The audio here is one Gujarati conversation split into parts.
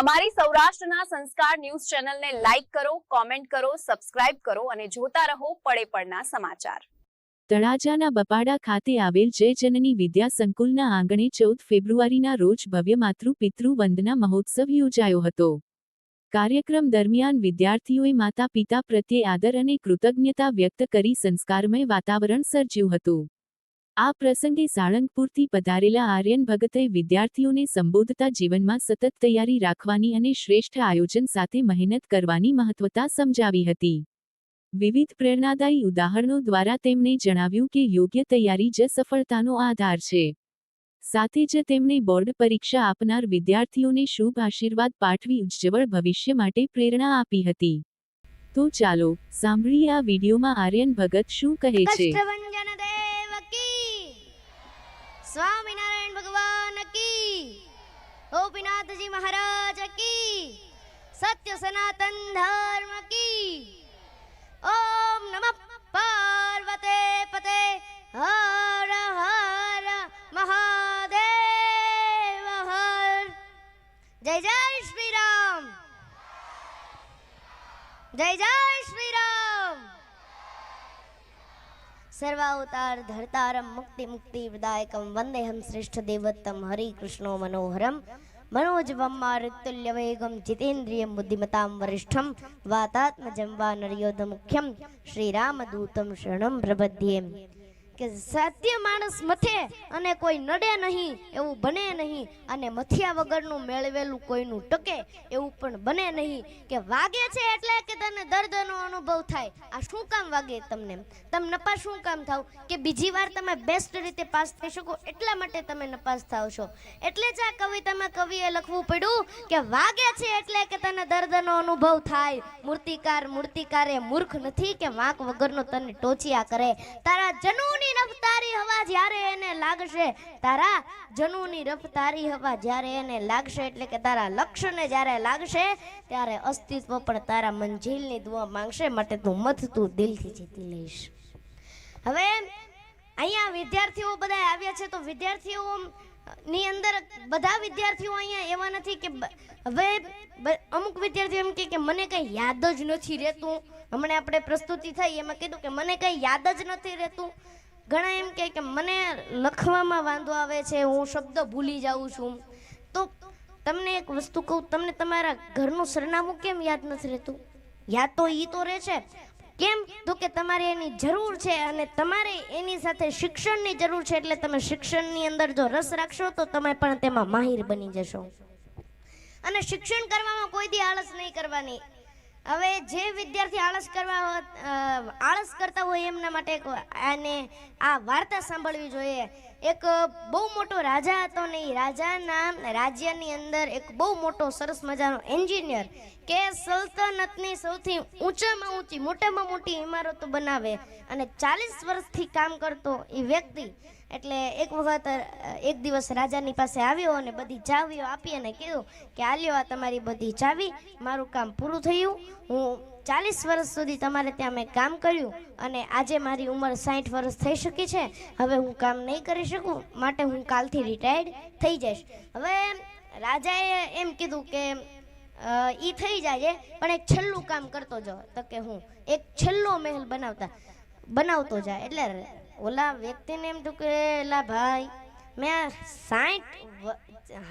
અમારી સૌરાષ્ટ્રના સંસ્કાર ન્યૂઝ ચેનલને લાઈક કરો, કોમેન્ટ કરો, સબસ્ક્રાઇબ કરો અને જોતા રહો પડે પડના સમાચાર. તળાજાના બપાડા ખાતે આવેલ જય જનની વિદ્યા સંકુલના આંગણે ચૌદ ફેબ્રુઆરીના રોજ ભવ્ય માતૃ પિતૃ વંદના મહોત્સવ યોજાયો હતો. કાર્યક્રમ દરમિયાન વિદ્યાર્થીઓએ માતા પિતા પ્રત્યે આદર અને કૃતજ્ઞતા વ્યક્ત કરી સંસ્કારમય વાતાવરણ સર્જ્યું હતું. આ પ્રસંગે સાળંગપુરથી પધારેલા આર્યન ભગતે વિદ્યાર્થીઓને સંબોધતા જીવનમાં સતત તૈયારી રાખવાની અને શ્રેષ્ઠ આયોજન સાથે મહેનત કરવાની મહત્વતા સમજાવી હતી. વિવિધ પ્રેરણાદાયી ઉદાહરણો દ્વારા તેમણે જણાવ્યું કે યોગ્ય તૈયારી જ સફળતાનો આધાર છે. સાથે જ તેમણે બોર્ડ પરીક્ષા આપનાર વિદ્યાર્થીઓને શુભ આશીર્વાદ પાઠવી ઉજ્જવળ ભવિષ્ય માટે પ્રેરણા આપી હતી. તો ચાલો, સાંભળીએ આ વિડીયોમાં આર્યન ભગત શું કહે છે. સ્વામિનારાયણ ભગવાન કી. ગોપીનાથજી મહારાજ કી. સત્ય સનાતન ધર્મ કી. ઓમ નમઃ પાર્વતે પતે. હર હર મહાદેવ હર. જય જય શ્રી રામ. જય જય શ્રી રામ. સર્વાવતાર ધરતારમ મુક્તિ મુક્તિ પ્રદાયકમ વંદેહમ શ્રેષ્ઠ દેવતમ હરિ કૃષ્ણો મનોહરમ મનોજવમ મારુતુલ્ય વેગમ જીતેન્દ્રિયમ બુદ્ધિમતામ વરિષ્ઠમ વાતાત્મજમ વા નર્યોધ મુખ્યમ શ્રીરામદૂતમ શરણમ પ્રબધ્યેમ કે સત્ય માણસ મથે અને કોઈ નડે નહીં, એવું બને નહીં અને મથિયા વગરનું મેળવેલું કોઈનું ટકે, એવું પણ બને નહીં. કે વાગે છે એટલે કે તને દર્દનો અનુભવ થાય. આ શું કામ વાગે તમને? તમે નપાસ શું કામ થાવ? કે બીજી વાર તમે બેસ્ટ રીતે પાસ થઈ શકો એટલા માટે તમે નપાસ થાવ છો. એટલે જ આ કવિતામાં કવિએ લખવું પડ્યું કે વાગે છે એટલે કે તને દર્દનો અનુભવ થાય. મૂર્તિકાર, મૂર્તિકારે મૂર્ખ નથી કે વાંક વગરનો તને ટોચિયા કરે. તારા જનુની રફતારી હવા જ્યારે એને લાગશે, તારા જનુની રફતારી હવા જ્યારે એને લાગશે, એટલે કે તારા લક્ષ્યને જ્યારે લાગશે, ત્યારે અસ્તિત્વ પણ તારા મંજિલની દુઆ માંગશે, માટે તું મત તું દિલથી જીતી લઈશ. હવે અહીંયા વિદ્યાર્થીઓ બધા આવ્યા છે, તો વિદ્યાર્થીઓ ની અંદર બધા વિદ્યાર્થીઓ અહીંયા એવા નથી કે હવે અમુક વિદ્યાર્થીઓ એમ કે મને કંઈ યાદ જ નથી રહેતું. હમણાં આપણે પ્રસ્તુતિ થઈ, એમાં કીધું કે મને કંઈ યાદ જ નથી રહેતું. ઘણા એમ કહે કે મને લખવામાં વાંધો આવે છે, હું શબ્દ ભૂલી જાઉં છું. તો તમને એક વસ્તુ કહું, તમને તમારા ઘરનું સરનામું કેમ યાદ નથી રહેતું? યાદ તો ઈ તો રહે છે. કેમ? તો કે તમારે એની જરૂર છે અને તમારે એની સાથે શિક્ષણની જરૂર છે, એટલે તમે શિક્ષણની અંદર જો રસ રાખશો, તો તમે પણ તેમાં માહિર બની જશો. અને શિક્ષણ કરવામાં કોઈ દી આળસ નહીં કરવાની. હવે જે વિદ્યાર્થી આળસ કરવા આળસ કરતા હોય એમના માટે આને આ વાર્તા સાંભળવી જોઈએ. એક બહુ મોટો રાજા હતો ને એ રાજાના રાજ્યની અંદર એક બહુ મોટો સરસ મજાનો એન્જિનિયર કે સલ્તનતની સૌથી ઊંચામાં ઊંચી, મોટામાં મોટી ઇમારતો બનાવે અને ચાલીસ વર્ષથી કામ કરતો એ વ્યક્તિ એટલે એક વખત એક દિવસ રાજાની પાસે આવ્યો અને બધી ચાવીઓ આપી અને કીધું કે આલ્યો આ તમારી બધી ચાવી, મારું કામ પૂરું થયું. હું ચાલીસ વર્ષ સુધી તમારે ત્યાં મેં કામ કર્યું અને આજે મારી ઉંમર સાઠ વર્ષ થઈ શકી છે. હવે હું કામ નહીં કરી શકું, માટે હું કાલથી રિટાયર્ડ થઈ જઈશ. હવે રાજાએ એમ કીધું કે એ થઈ જાય પણ એક છેલ્લું કામ કરતો જાઓ. તો કે હું એક છેલ્લો મહેલ બનાવતા, બનાવતો જાય એટલે ઓલા વ્યક્તિને એમ થયું કે, એલા ભાઈ, મેં સાઠ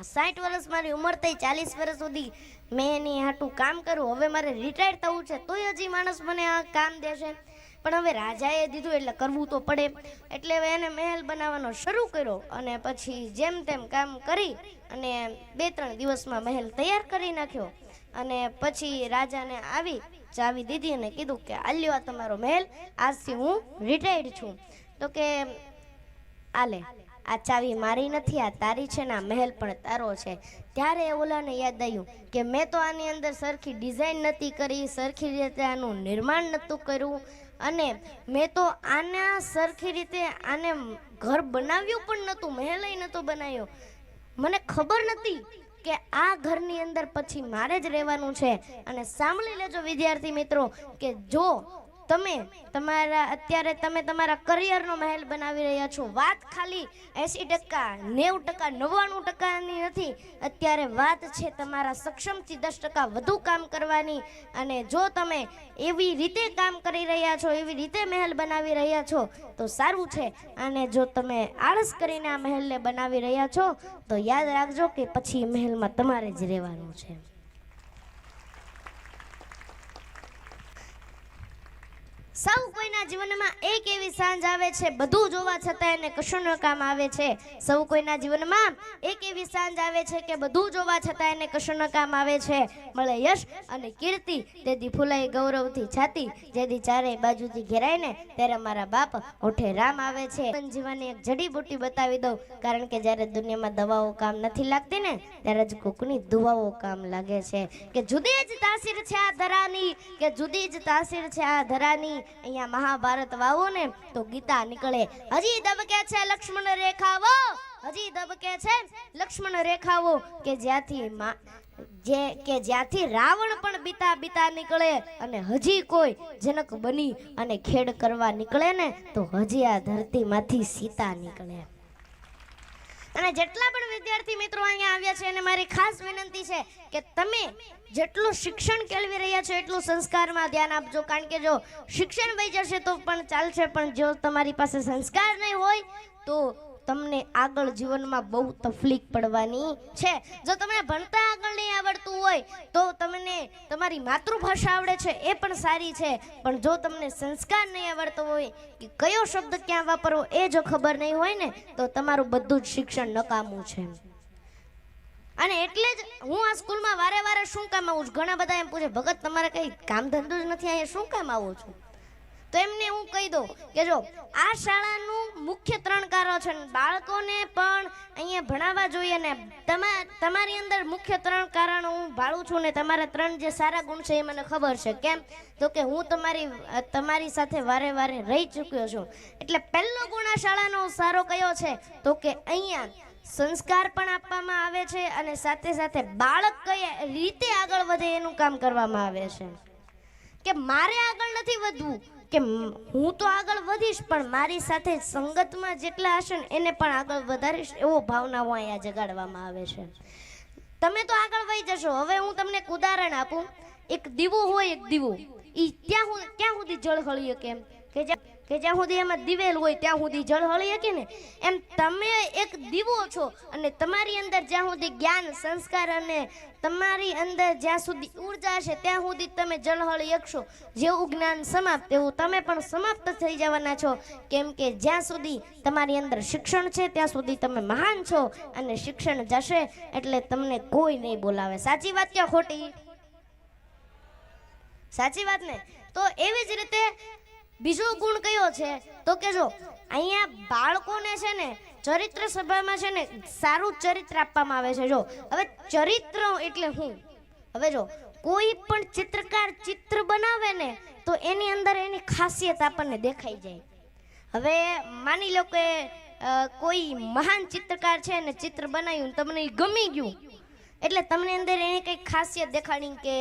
સાઠ વર્ષ મારી ઉંમર થઈ, ચાલીસ વર્ષ સુધી મેં એની હાટું કામ કર્યું. હવે મારે રિટાયર થવું છે, તોય હજી માણસ મને આ કામ દેશે. પણ હવે રાજાએ દીધું એટલે કરવું તો પડે. એટલે હવે એને મહેલ બનાવવાનો શરૂ કર્યો અને પછી જેમ તેમ કામ કરી અને બે ત્રણ દિવસમાં મહેલ તૈયાર કરી નાખ્યો. અને પછી રાજાને આવી ચાવી દીધી અને કીધું કે, આલ્યો આ તમારો મહેલ, આજથી હું રિટાયર્ડ છું. તો કે, આલે, આ ચાવી મારી નથી, આ તારી છે ને આ મહેલ પણ તારો છે. ત્યારે ઓલાને યાદ આવ્યું કે મેં તો આની અંદર સરખી ડિઝાઇન નથી કરી, સરખી રીતે આનું નિર્માણ નહોતું કર્યું અને મેં તો આના સરખી રીતે આને ઘર બનાવ્યું પણ નહોતું મહેલય નહોતો બનાવ્યો. મને ખબર નથી કે આ ઘરની અંદર પછી મારે જ રહેવાનું છે. અને સાંભળી લેજો વિદ્યાર્થી મિત્રો કે જો તમે તમારા, અત્યારે તમે તમારા કરિયરનો મહેલ બનાવી રહ્યા છો. વાત ખાલી એંસી ટકા, નેવું ટકા, નવ્વાણું ટકાની નથી. અત્યારે વાત છે તમારા સક્ષમથી દસ ટકા વધુ કામ કરવાની. અને જો તમે એવી રીતે કામ કરી રહ્યા છો, એવી રીતે મહેલ બનાવી રહ્યા છો, તો સારું છે. અને જો તમે આળસ કરીને આ મહેલને બનાવી રહ્યા છો, તો યાદ રાખજો કે પછી મહેલમાં તમારે જ રહેવાનું છે. સૌ કોઈના જીવનમાં એક એવી સાંજ આવે છે, બધું જોવા છતાં એને કશું ન કામ આવે છે. સૌ કોઈના જીવનમાં એક એવી સાંજ આવે છે કે બધું જોવા છતાં એને કશું ન કામ આવે છે. મળે યશ અને કીર્તિ તેથી ફૂલાઈ ગૌરવથી છાતી જેથી ચારેય બાજુથી ઘેરાય ને ત્યારે મારા બાપ ઓઠે રામ આવે છે. જીવન એક જડીબુટી બતાવી દઉં, કારણ કે જ્યારે દુનિયામાં દવાઓ કામ નથી લાગતી ને, ત્યારે જ કોકની દુવાઓ કામ લાગે છે. કે જુદી જ તાસીર છે આ ધરાની, કે જુદી જ તાસીર છે આ ધરાની અહીંયા મહાભારત વાવો ને તો ગીતા નીકળે. હજી દબકે છે લક્ષ્મણ રેખાવો હજી દબકે છે લક્ષ્મણ રેખાઓ કે જ્યાંથી જે કે જ્યાંથી રાવણ પણ બીતા બીતા નીકળે અને હજી કોઈ જનક બની અને ખેડ કરવા નીકળે ને તો હજી આ ધરતીમાંથી સીતા નીકળે. અને જેટલા પણ વિદ્યાર્થી મિત્રો અહીંયા આવ્યા છે અને મારી ખાસ વિનંતી છે કે તમે જેટલું શિક્ષણ કેળવી રહ્યા છો, એટલું સંસ્કારમાં ધ્યાન આપજો. કારણ કે જો શિક્ષણ વહી જશે તો પણ ચાલશે, પણ જો તમારી પાસે સંસ્કાર નહીં હોય, તો તમને આગળ જીવનમાં બહુ તકલીફ પડવાની છે. જો તમને ભણતા આગળ નહીં આવડતું હોય, તો તમને તમારી માતૃભાષા આવડે છે, એ પણ સારી છે. પણ જો તમને સંસ્કાર નહીં આવડતો હોય, કે કયો શબ્દ ક્યાં વાપરવો એ જો ખબર નહીં હોય ને, તો તમારું બધું જ શિક્ષણ નકામું છે. અને એટલે જ હું આ સ્કૂલમાં વારે વારે શું કામ આવું છું? ઘણા બધા એમ પૂછે, ભગત, તમારે કંઈ કામ ધંધો જ નથી, અહીંયા શું કામ આવો છું? તો એમને હું કહી દઉં કે જો, આ શાળાનું મુખ્ય ત્રણ કારો છે બાળકોને પણ અહીંયા ભણાવવા જોઈએ ને તમા, તમારી અંદર મુખ્ય ત્રણ કારણ હું ભાળું છું ને તમારા ત્રણ જે સારા ગુણ છે એ મને ખબર છે. કેમ? તો કે હું તમારી તમારી સાથે વારે વારે રહી ચૂક્યો છું. એટલે પહેલો ગુણ આ શાળાનો સારો કયો છે? તો કે અહીંયા સંસ્કાર પણ આપવામાં આવે છે અને સાથે સાથે બાળક કઈ રીતે આગળ વધે એનું કામ કરવામાં આવે છે? કે મારે આગળ નથી વધવું કે હું તો આગળ વધીશ, પણ મારી સાથે સંગતમાં જેટલા હશે ને એને પણ આગળ વધારીશ, એવો ભાવનાઓ અહીંયા જગાડવામાં આવે છે. તમે તો આગળ વહી જશો. હવે હું તમને એક ઉદાહરણ આપું. એક દીવો હોય એક દીવો. એ ત્યાં હું ક્યાં સુધી જળ હળી કેમ? કે જ્યાં કે જ્યાં સુધી એમાં દિવેલ હોય, ત્યાં સુધી જળ હળી શકે ને, એમ તમે એક દીવો છો અને તમારી અંદર જ્યાં સુધી જ્ઞાન, સંસ્કાર અને તમારી અંદર જ્યાં સુધી ઊર્જા છે, ત્યાં સુધી તમે જળહળી શકશો. જેવું જ્ઞાન સમાપ્ત, એવું તમે પણ સમાપ્ત થઈ જવાના છો. કેમ કે જ્યાં સુધી તમારી અંદર શિક્ષણ છે, ત્યાં સુધી તમે મહાન છો અને શિક્ષણ જશે એટલે તમને કોઈ નહીં બોલાવે. સાચી વાત કે ખોટી? સાચી વાત ને? તો એવી જ રીતે બીજો ગુણ કયો છે? તો કે જો અહીંયા બાળકોને છે ને, ચરિત્ર સભામાં છે ને, સારું ચરિત્ર આપવામાં આવે છે. જો, હવે ચરિત્ર એટલે હું? હવે જો, કોઈ પણ ચિત્રકાર ચિત્ર બનાવે ને, તો એની અંદર એની ખાસિયત આપણને દેખાઈ જાય. હવે માની લો કે કોઈ મહાન ચિત્રકાર છે ને, ચિત્ર બનાવ્યું તમને ગમી ગયું, એટલે તમને અંદર એની કંઈક ખાસિયત દેખાડી કે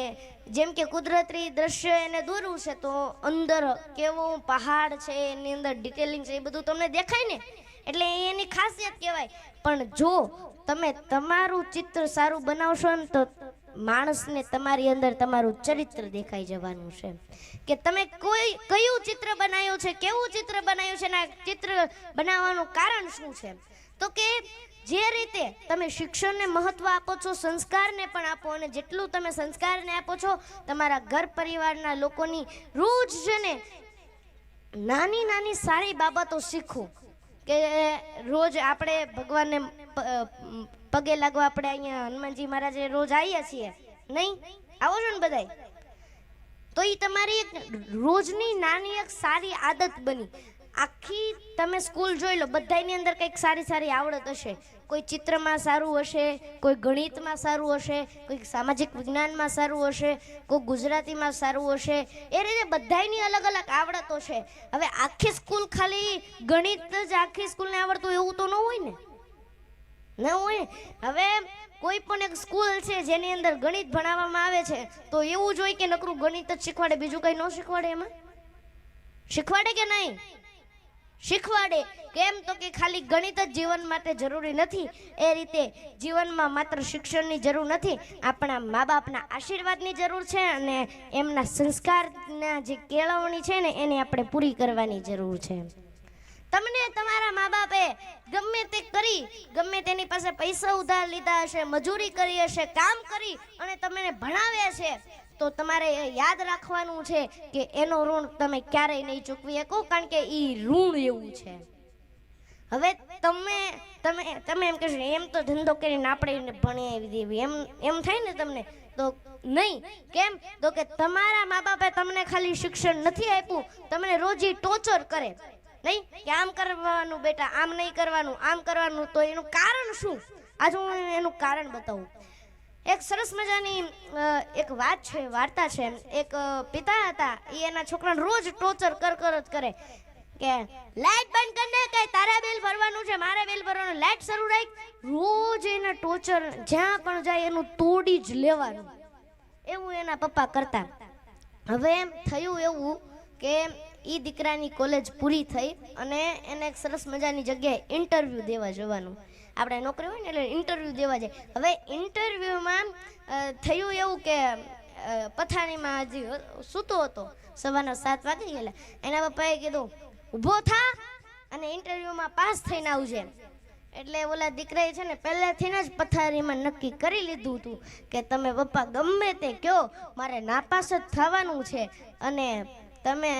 જેમ કે કુદરતી દ્રશ્ય એને દોરવું છે, તો અંદર કેવો પહાડ છે, એની અંદર ડિટેલિંગ છે, એ બધું તમને દેખાય ને? એટલે એની ખાસિયત કહેવાય. પણ જો તમે તમારું ચિત્ર સારું બનાવશો ને, તો માણસને તમારી અંદર તમારું ચરિત્ર દેખાઈ જવાનું છે. કે તમે કોઈ, કયું ચિત્ર બનાવ્યું છે, કેવું ચિત્ર બનાવ્યું છે, ને ચિત્ર બનાવવાનું કારણ શું છે? તો કે જે રીતે તમે શિક્ષણને મહત્વ આપો છો, સંસ્કારને પણ આપો અને જેટલું તમે સંસ્કારને આપો છો, તમારા ઘર પરિવારના લોકોની રોજ છે નાની નાની સારી બાબતો શીખો, કે રોજ આપણે ભગવાનને પગે લાગવા આપણે અહીંયા હનુમાનજી મહારાજે રોજ આવીએ છીએ. નહીં? આવો છો ને બધાય? તો એ તમારી એક રોજની નાની એક સારી આદત બની. આખી તમે સ્કૂલ જોઈ લો બધાની અંદર કંઈક સારી સારી આવડત હશે. કોઈ ચિત્રમાં સારું હશે, કોઈ ગણિતમાં સારું હશે, કોઈ સામાજિક વિજ્ઞાનમાં સારું હશે, કોઈ ગુજરાતીમાં સારું હશે, એ રીતે બધાયની અલગ અલગ આવડતો છે. હવે આખી સ્કૂલ ખાલી ગણિત જ આખી સ્કૂલને આવડતું એવું તો ન હોય ને? ન હોય? હવે કોઈ પણ એક સ્કૂલ છે જેની અંદર ગણિત ભણાવવામાં આવે છે, તો એવું જ હોય કે નકરું ગણિત જ શીખવાડે, બીજું કંઈ ન શીખવાડે એમાં? શીખવાડે કે નહીં? શીખવાડે. કેમ તો કે ખાલી ગણિત જ જીવન માટે જરૂરી નથી. એ રીતે જીવનમાં માત્ર શિક્ષણની જરૂર નથી, આપણા મા બાપના આશીર્વાદની જરૂર છે અને એમના સંસ્કારના જે કેળવણી છે ને, એને આપણે પૂરી કરવાની જરૂર છે. તમને તમારા મા બાપે ગમે તે કરી, ગમે તેની પાસે પૈસા ઉધાર લીધા હશે, મજૂરી કરી હશે, કામ કરી અને તમને ભણાવ્યા છે તો તમારે યાદ રાખવાનું છે કે એનો ઋણ તમે ક્યારેય નહીં ચૂકવી શકો, કારણ કે એ ઋણ એવું છે. હવે તમે તમે તમે એમ કહેશો, એમ તો ધંધો કરીને આપણે ભણાવી દેવી. એમ એમ થાય ને તમને? તો નહીં. કેમ? તો કે તમારા મા બાપે તમને ખાલી શિક્ષણ નથી આપ્યું, તમને રોજી ટોર્ચર કરે. નહીં? કે આમ કરવાનું બેટા, આમ નહીં કરવાનું, આમ કરવાનું, તો એનું કારણ શું? આજે હું એનું કારણ બતાવું. એક સરસ મજાની એક વાત છે, વાર્તા છે. એક પિતા હતા એ એના છોકરાને રોજ ટોર્ચર કર કર જ કરે. કે લાઈટ બંધ કરીને કે તારા બિલ ભરવાનું છે, મારે બિલ ભરવાનું. લાઈટ શરૂ રાખ, રોજ એના ટોર્ચર જ્યાં પણ જાય એનું તોડી જ લેવાનું. એવું એના પપ્પા કરતા. હવે એમ થયું એવું કે એ દીકરાની કોલેજ પૂરી થઈ અને એને એક સરસ મજાની જગ્યાએ ઇન્ટરવ્યૂ દેવા જવાનું. આપણે નોકરી હોય ને એટલે ઇન્ટરવ્યૂ દેવા જાય હવે ઇન્ટરવ્યૂમાં થયું એવું કે પથારીમાં હજી સૂતો હતો, સવારના સાત વાગી ગયેલા. એના પપ્પાએ કીધું ઊભો થા અને ઇન્ટરવ્યૂમાં પાસ થઈને આવજે. એટલે ઓલા દીકરાએ છે ને, પહેલેથી જ પથારીમાં નક્કી કરી લીધું હતું કે, તમે પપ્પા ગમે તે કહો, મારે નાપાસ જ થવાનું છે અને તમે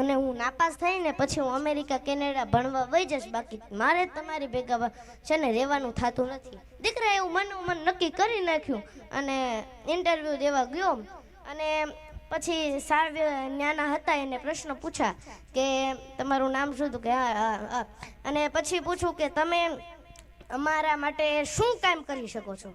અને હું નાપાસ થઈને પછી હું અમેરિકા, કેનેડા ભણવા વહી જઈશ. બાકી મારે તમારી ભેગા છે ને, રહેવાનું થતું નથી. દીકરા એવું મન મન નક્કી કરી નાખ્યું અને ઇન્ટરવ્યૂ દેવા ગયો. અને પછી સાર નાના હતા, એને પ્રશ્ન પૂછ્યા કે તમારું નામ શું હતું? કે હા હા અને પછી પૂછું કે તમે અમારા માટે શું કામ કરી શકો છો?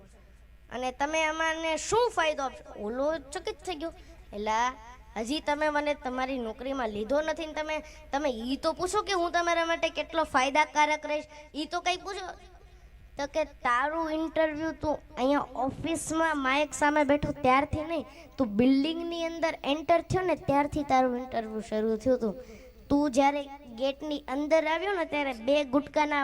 અને તમે અમારને શું ફાયદો આપશો? ઓલો ચકિત થઈ ગયો. એલા હજી તમે મને તમારી નોકરીમાં લીધો નથી ને તમે તમે એ તો પૂછો કે હું તમારા માટે કેટલો ફાયદાકારક રહીશ? એ તો કંઈ પૂછો. તો કે તારું ઇન્ટરવ્યૂ તું અહીંયા ઓફિસમાં માઇક સામે બેઠો ત્યારથી નહીં, તું બિલ્ડિંગની અંદર એન્ટર થયો ને ત્યારથી તારું ઇન્ટરવ્યૂ શરૂ થયું હતું તું જ્યારે ગેટની અંદર આવ્યો ને ત્યારે બે ગુટકાના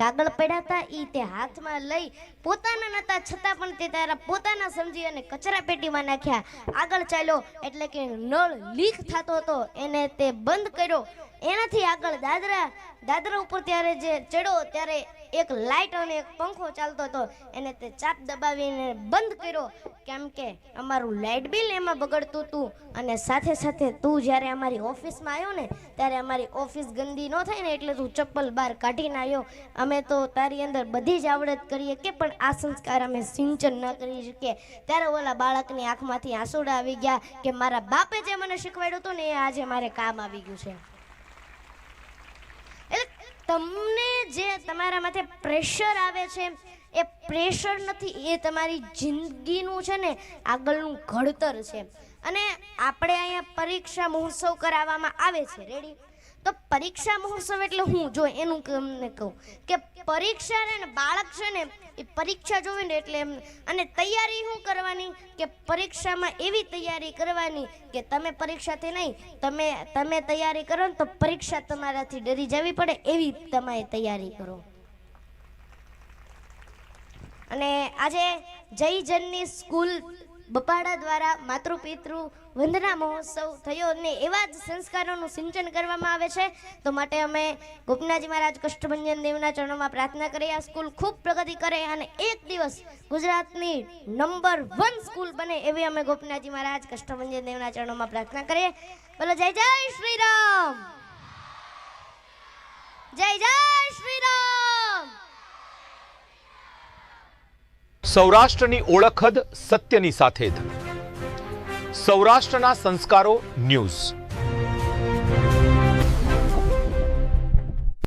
કાગળ પડ્યા હતા. એ તે હાથમાં લઈ પોતાના નતા છતાં પણ તે તારા પોતાના સમજી અને કચરા પેટીમાં નાખ્યા. આગળ ચાલ્યો એટલે કે નળ લીક થતો હતો. એને તે બંધ કર્યો. એનાથી આગળ દાદરા દાદરા ઉપર ત્યારે જે ચડ્યો ત્યારે એક લાઇટ અને એક પંખો ચાલતો હતો. એને તે ચાપ દબાવીને બંધ કર્યો. કેમ કે અમારું લાઇટ બિલ એમાં બગડતું હતું અને સાથે સાથે તું જ્યારે અમારી ઓફિસમાં આવ્યો ને, ત્યારે અમારી ઓફિસ ગંદી ન થાય ને એટલે તું ચપ્પલ બહાર કાઢીને આવ્યો. અમે તો તારી અંદર બધી જ આવડત કરીએ કે પણ આ સંસ્કાર અમે સિંચન ન કરી શકીએ. ત્યારે ઓલા બાળકની આંખમાંથી આંસુડા આવી ગયા કે મારા બાપે જે મને શીખવાડ્યું હતું ને એ આજે મારે કામ આવી ગયું છે. તમને જે તમારા માથે પ્રેશર આવે છે, એ પ્રેશર નથી, એ તમારી જિંદગીનું છે ને આગળનું ઘડતર છે. અને આપણે અહીંયા પરીક્ષા મહોત્સવ કરાવવામાં આવે છે. રેડી તો પરીક્ષા મહોત્સવ એટલે હું જો એનું તમને કહું કે પરીક્ષા ને બાળક છે ને એ પરીક્ષા જોવે ને એટલે એમ અને તૈયારી શું કરવાની કે પરીક્ષામાં એવી તૈયારી કરવાની કે તમે પરીક્ષાથી નહીં, તમે તમે તૈયારી કરો ને તો પરીક્ષા તમારાથી ડરી જવી પડે એવી તમારે તૈયારી કરો. અને આજે જય જનની સ્કૂલ બપાડા દ્વારા માતૃપિતૃ વંદના મહોત્સવ થયો અને એવા જ સંસ્કારોનું સિંચન કરવામાં આવે છે. તો માટે અમે ગોપનાજી મહારાજ કષ્ટભંજન દેવના ચરણોમાં પ્રાર્થના કરીએ. આ સ્કૂલ ખૂબ પ્રગતિ કરે અને એક દિવસ ગુજરાતની નંબર વન સ્કૂલ બને એવી અમે ગોપનાજી મહારાજ કષ્ટભંજન દેવના ચરણોમાં પ્રાર્થના કરીએ. બોલો, જય જય શ્રી રામ! જય જય શ્રી રામ! સૌરાષ્ટ્રની ઓળખ જ સત્યની સાથે જ. સૌરાષ્ટ્રના સંસ્કારો ન્યૂઝ.